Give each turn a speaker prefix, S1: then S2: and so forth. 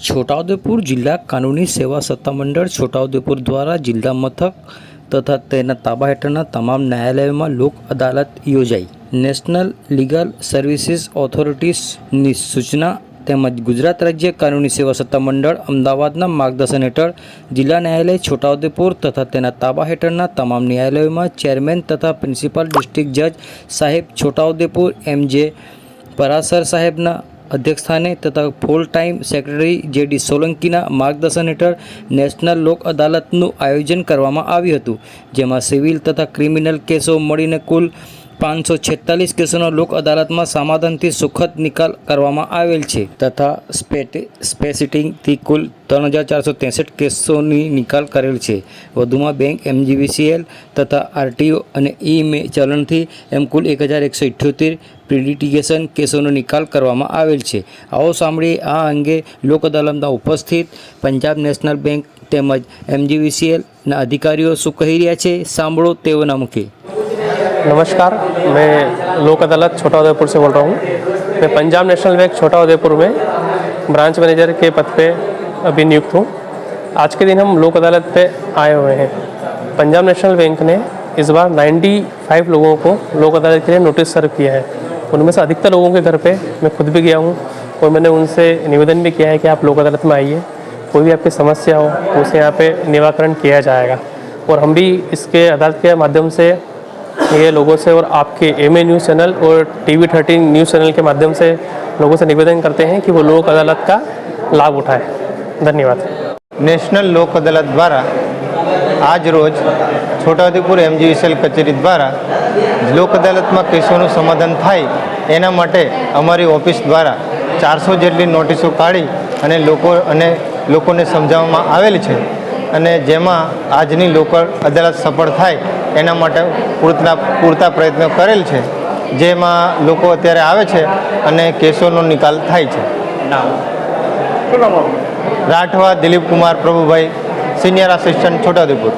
S1: છોટાઉદેપુર જિલ્લા કાનૂની સેવા સત્તામંડળ છોટાઉદેપુર દ્વારા જિલ્લા મથક તથા તેના તાબા હેઠળના તમામ ન્યાયાલયોમાં લોક અદાલત યોજાઈ. નેશનલ લીગલ સર્વિસીસ ઓથોરિટીસની સૂચના તેમજ ગુજરાત રાજ્ય કાનૂની સેવા સત્તામંડળ અમદાવાદના માર્ગદર્શન હેઠળ જિલ્લા ન્યાયાલય છોટાઉદેપુર તથા તેના તાબા હેઠળના તમામ ન્યાયાલયોમાં ચેરમેન તથા પ્રિન્સિપાલ ડિસ્ટ્રિક્ટ જજ સાહેબ છોટાઉદેપુર એમ જે પરાસર સાહેબના અધ્યક્ષસ્થાને તથા full time secretary J D સોલંકીના માર્ગદર્શન હેઠળ નેશનલ લોક અદાલતનું આયોજન કરવામાં આવ્યું હતું, જેમાં સિવિલ તથા ક્રિમિનલ કેસો મળીને કુલ પાંચસો છેતાલીસ કેસોનો લોક અદાલતમાં સમાધાનથી સુખદ નિકાલ કરવામાં આવેલ છે તથા સ્પેસિટિંગથી કુલ ત્રણ હજાર ચારસો ત્રેસઠ કેસોની નિકાલ કરેલ છે. વધુમાં બેંક, એમજીવીસીએલ તથા આરટીઓ અને ઈ મે ચલણથી એમ કુલ એક હજાર એકસો ઇઠ્યોતેર પ્રિડિટિગેશન કેસોનો નિકાલ કરવામાં આવેલ છે. આવો સાંભળીએ આ અંગે લોક અદાલતમાં ઉપસ્થિત પંજાબ નેશનલ બેંક તેમજ એમજીવીસીએલના અધિકારીઓ શું કહી રહ્યા છે? સાંભળો તેઓના મુખે.
S2: नमस्कार, मैं लोक अदालत छोटा उदयपुर से बोल रहा हूँ। मैं पंजाब नेशनल बैंक छोटा उदयपुर में ब्रांच मैनेजर के पद पे अभी नियुक्त हूँ। आज के दिन हम लोक अदालत पे आए हुए हैं। पंजाब नेशनल बैंक ने इस बार 95 लोगों को लोक अदालत के लिए नोटिस सर्व किया है। उनमें से अधिकतर लोगों के घर पे मैं खुद भी गया हूँ और मैंने उनसे निवेदन भी किया है कि आप लोक अदालत में आइए। कोई भी आपकी समस्या हो, उसे यहाँ पे निराकरण किया जाएगा। और हम भी इसके अदालत के माध्यम से ये लोगों से और आपके एम न्यूज़ चैनल और T V thirteen news channel के माध्यम से लोगों से निवेदन करते हैं कि वो लोक अदालत का लाभ उठाएं धन्यवाद
S3: નેશનલ લોક અદાલત દ્વારા આજ રોજ છોટાઉદેપુર એમજીવીસીએલ કચેરી દ્વારા લોક અદાલતમાં કેસોનું સમાધાન થાય એના માટે અમારી ઓફિસ દ્વારા ચારસો જેટલી નોટિસો કાઢી અને લોકો અને લોકોને સમજાવવામાં આવેલ છે અને જેમાં આજની લોકલ અદાલત સફળ થાય એના માટે પૂરતા પૂરતા પ્રયત્નો કરેલ છે જેમાં લોકો અત્યારે આવે છે અને કેસોનો નિકાલ થાય છે. Rathwa Dilip Kumar Prabhubhai senior assistant Chhota Udepur.